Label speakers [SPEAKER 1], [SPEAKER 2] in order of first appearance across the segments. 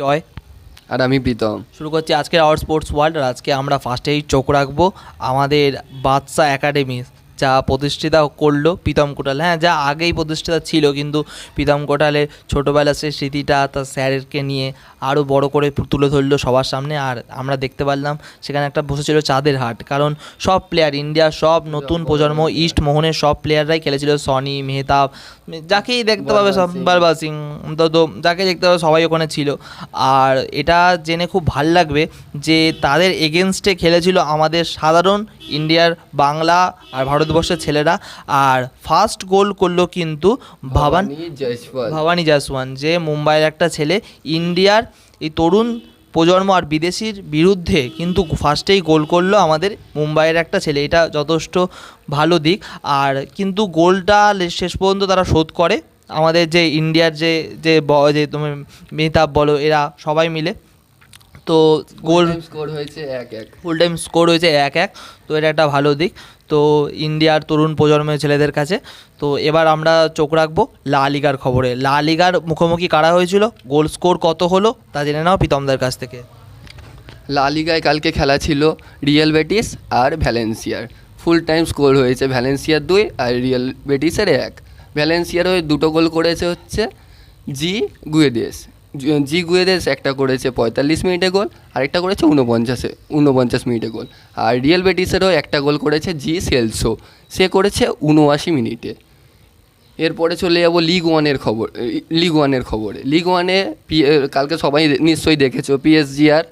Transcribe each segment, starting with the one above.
[SPEAKER 1] জয়
[SPEAKER 2] আর আমি প্রীতম।
[SPEAKER 1] শুরু করছি আজকের আওয়ার স্পোর্টস ওয়ার্ল্ড আর আজকে আমরা ফার্স্টেই চোখ রাখব আমাদের বাদশা একাডেমি যা প্রতিষ্ঠিতা করল প্রীতম কোটাল। হ্যাঁ যা আগেই প্রতিষ্ঠিতা ছিল কিন্তু প্রীতম কোটালের ছোটোবেলা সেই স্মৃতিটা তার স্যারকে নিয়ে আরও বড় করে তুলে ধরলো সবার সামনে। আর আমরা দেখতে পারলাম সেখানে একটা বসেছিল চাঁদের হাট। কারণ সব প্লেয়ার ইন্ডিয়ার সব নতুন প্রজন্ম ইস্ট মোহনের সব প্লেয়াররাই খেলেছিল সনি মেহতাব যাকেই দেখতে পাবে সব বারবার সিং। তো যাকে দেখতে পাবে সবাই ওখানে ছিল। আর এটা জেনে খুব ভালো লাগবে যে তাদের এগেনস্টে খেলেছিল আমাদের সাধারণ ইন্ডিয়ার বাংলা আর ভারতবর্ষের ছেলেরা। আর ফার্স্ট গোল করল কিন্তু ভাবান ভবানী জাসওয়ান যে মুম্বাইয়ের একটা ছেলে। ইন্ডিয়ার এই তরুণ প্রজন্ম আর বিদেশির বিরুদ্ধে কিন্তু ফার্স্টেই গোল করল আমাদের মুম্বাইয়ের একটা ছেলে। এটা যথেষ্ট ভালো দিক। আর কিন্তু গোলটা শেষ পর্যন্ত তারা শোধ করে। আমাদের যে ইন্ডিয়ার যে যে যে তুমি মেহতাব বলো এরা সবাই মিলে তো গোল
[SPEAKER 2] স্কোর হয়েছে এক এক।
[SPEAKER 1] ফুল টাইম স্কোর হয়েছে এক এক তো এটা একটা ভালো দিক। তো ইন্ডিয়ার তরুণ প্রজন্মের ছেলেদের কাছে তো এবার আমরা চোখ রাখব লা লিগার খবরে। লা লিগার মুখোমুখি কারা হয়েছিল? গোল স্কোর কত হলো? তা জেনে নাও প্রীতমদের কাছ থেকে।
[SPEAKER 2] লা লিগায় কালকে খেলা ছিল রিয়েল বেটিস আর ভ্যালেন্সিয়ার ফুল টাইম স্কোর হয়েছে ভ্যালেন্সিয়ার দুই আর রিয়েল বেটিসের এক। ভ্যালেন্সিয়ার হয়ে দুটো গোল করেছে হচ্ছে জি গুয়েদেস। জি- গুয়েদেস একটা করেছে পঁয়তাল্লিশ মিনিটে গোল, আরেকটা করেছে উনপঞ্চাশে ঊনপঞ্চাশ মিনিটে গোল। আর রিয়েল বেটিসেরও একটা গোল করেছে জি সেলসো, সে করেছে উনআশি মিনিটে। এরপরে চলে যাব লিগ ওয়ানের খবর লিগ ওয়ানের খবরে। লিগ ওয়ানে পি কালকে সবাই নিশ্চয়ই দেখেছ পিএসজি আর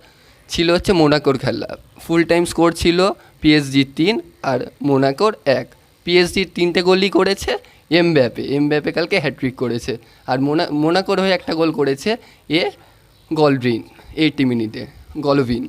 [SPEAKER 2] ছিল হচ্ছে মোনাকোর খেলা। ফুল টাইম স্কোর ছিল পিএসজি তিন আর মোনাকোর এক। পিএসজির তিনটে গোলই করেছে এমব্যাপে এমব্যাপে কালকে হ্যাট্রিক করেছে। আর মোনা মোনাকোর হয়ে একটা গোল করেছে এ গলড্রিন এইটি মিনিটে, গলভিন।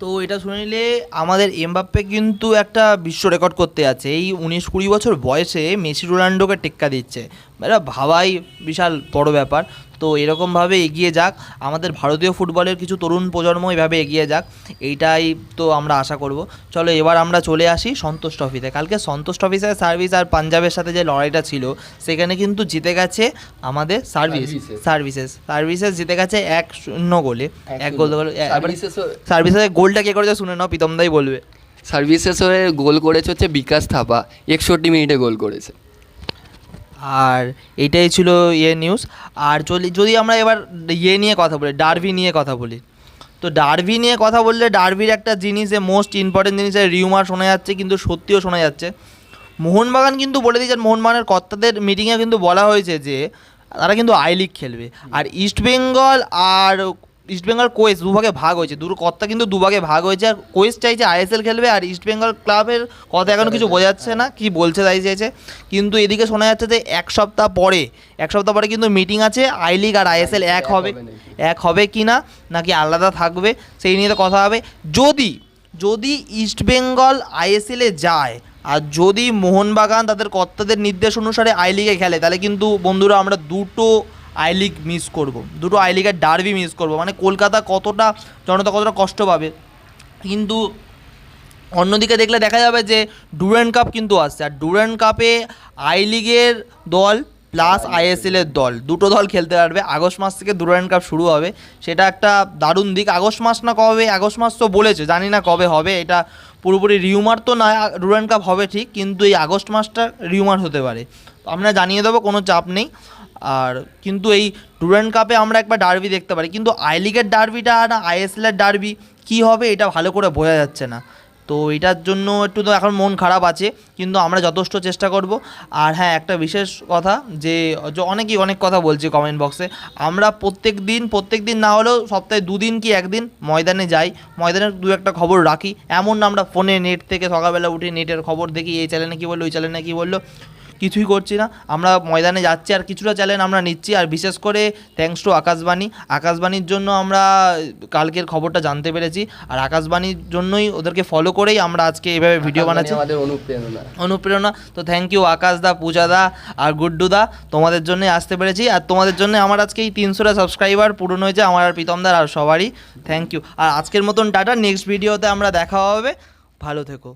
[SPEAKER 1] তো এটা শুনে নিলে আমাদের এমবাপ্পে কিন্তু একটা বিশ্ব রেকর্ড করতে আছে। এই উনিশ কুড়ি বছর বয়সে মেসি রোনাল্ডোকে টেক্কা দিচ্ছে। এটা ভাবাই বিশাল বড় ব্যাপার। তো এরকমভাবে এগিয়ে যাক। আমাদের ভারতীয় ফুটবলের কিছু তরুণ প্রজন্ম এভাবে এগিয়ে যাক। এইটাই তো আমরা আশা করব। চলো এবার আমরা চলে আসি সন্তোষ ট্রফিতে। কালকে সন্তোষ ট্রফিসের সার্ভিস আর পাঞ্জাবের সাথে যে লড়াইটা ছিল সেখানে কিন্তু জিতে গেছে আমাদের সার্ভিস। সার্ভিসেস। সার্ভিসেস। জিতে গেছে এক শূন্য গোলে। এক গোল সার্ভিসের গোলটা কে করেছে শুনে নাও প্রীতম দাই বলবে।
[SPEAKER 2] সার্ভিসেস হয়ে গোল করেছে হচ্ছে বিকাশ থাপা। একষট্টি মিনিটে গোল করেছে।
[SPEAKER 1] আর এটাই ছিল ইয়ে নিউজ আর চলি যদি আমরা এবার ইয়ে নিয়ে কথা বলি ডারভি নিয়ে কথা বলি, তো ডারভি নিয়ে কথা বললে ডারভির একটা জিনিস মোস্ট ইম্পর্টেন্ট জিনিস রিউমার শোনা যাচ্ছে, কিন্তু সত্যিও শোনা যাচ্ছে। মোহনবাগান কিন্তু বলে দিয়েছেন মোহনবাগানের কর্তাদের মিটিংয়ে কিন্তু বলা হয়েছে যে, তারা কিন্তু আই লিগ খেলবে। আর ইস্টবেঙ্গল আর ইস্টবেঙ্গল কোয়েস দুভাগে ভাগ হয়েছে। দুটো কর্তা কিন্তু দুভাগে ভাগ হয়েছে। আর কোয়েস চাইছে আইএসএল খেলবে আর ইস্টবেঙ্গল ক্লাবের কথা এখনও কিছু বোঝা যাচ্ছে না কি বলছে তাই চাইছে। কিন্তু এদিকে শোনা যাচ্ছে যে এক সপ্তাহ পরে এক সপ্তাহ পরে কিন্তু মিটিং আছে আই লিগ আর আইএসএল এক হবে। এক হবে কি না নাকি আলাদা থাকবে সেই নিয়ে তো কথা হবে। যদি যদি ইস্টবেঙ্গল আইএসএলে যায় আর যদি মোহনবাগান তাদের কর্তাদের নির্দেশ অনুসারে আই লিগে খেলে তাহলে কিন্তু বন্ধুরা আমরা দুটো আই লিগ মিস করব। দুটো আই লিগের ডার্বি মিস করব। মানে কলকাতা কতটা, জনতা কতটা কষ্ট পাবে। কিন্তু অন্যদিকে দেখলে দেখা যাবে যে ডুরেন কাপ কিন্তু আসছে। আর ডুরেন কাপে আই লিগের দল প্লাস আইএসএল এর দল, দুটো দল খেলতে পারবে। আগস্ট মাস থেকে ডুরেন কাপ শুরু হবে। সেটা একটা দারুণ দিক। আগস্ট মাস না কবে? আগস্ট মাস তো বলেছে। জানি না কবে হবে। এটা পুরোপুরি রিউমার তো না ডুরেন কাপ হবে ঠিক, কিন্তু এই আগস্ট মাসটা রিউমার হতে পারে। আমরা জানিয়ে দেবো, কোনো চাপ নেই। আর কিন্তু এই ডুরেন কাপে আমরা একবার ডার্বি দেখতে পারি। কিন্তু আই লিগের ডার্বিটা আর আইএসএল এর ডার্বি কী হবে এটা ভালো করে বোঝা যাচ্ছে না। তো এটার জন্য একটু তো এখন মন খারাপ আছে, কিন্তু আমরা যথেষ্ট চেষ্টা করব। আর হ্যাঁ একটা বিশেষ কথা যে যে অনেকেই অনেক কথা বলছে কমেন্ট বক্সে আমরা প্রত্যেক দিন প্রত্যেক দিন না হলেও সপ্তাহে দুদিন কি একদিন ময়দানে যাই। ময়দানের দু একটা খবর রাখি। এমন না আমরা ফোনে নেট থেকে সকালবেলা উঠে নেটের খবর দেখি, এই চ্যানেলে কী বলল, ওই চ্যানেলে কী বলল। কিছুই করছি না। আমরা ময়দানে যাচ্ছি আর কিছুটা চ্যালেঞ্জ আমরা নিচ্ছি। আর বিশেষ করে থ্যাংকস টু আকাশবাণী। আকাশবাণীর জন্য আমরা কালকের খবরটা জানতে পেরেছি। আর আকাশবাণীর জন্যই ওদেরকে ফলো করেই আমরা আজকে এভাবে ভিডিও বানাচ্ছি।
[SPEAKER 2] আমাদের অনুপ্রেরণা।
[SPEAKER 1] অনুপ্রেরণা। তো থ্যাংক ইউ আকাশ দা পূজা দা আর গুড্ডু দা। তোমাদের জন্য আসতে পেরেছি। আর তোমাদের জন্য আমার আজকে এই তিনশোটা সাবস্ক্রাইবার পূরণ হয়েছে আমার আর প্রীতমদার আর সবারই। থ্যাংক ইউ আর আজকের মতন টাটা। নেক্সট ভিডিওতে আমরা দেখা হবে। ভালো থেকো।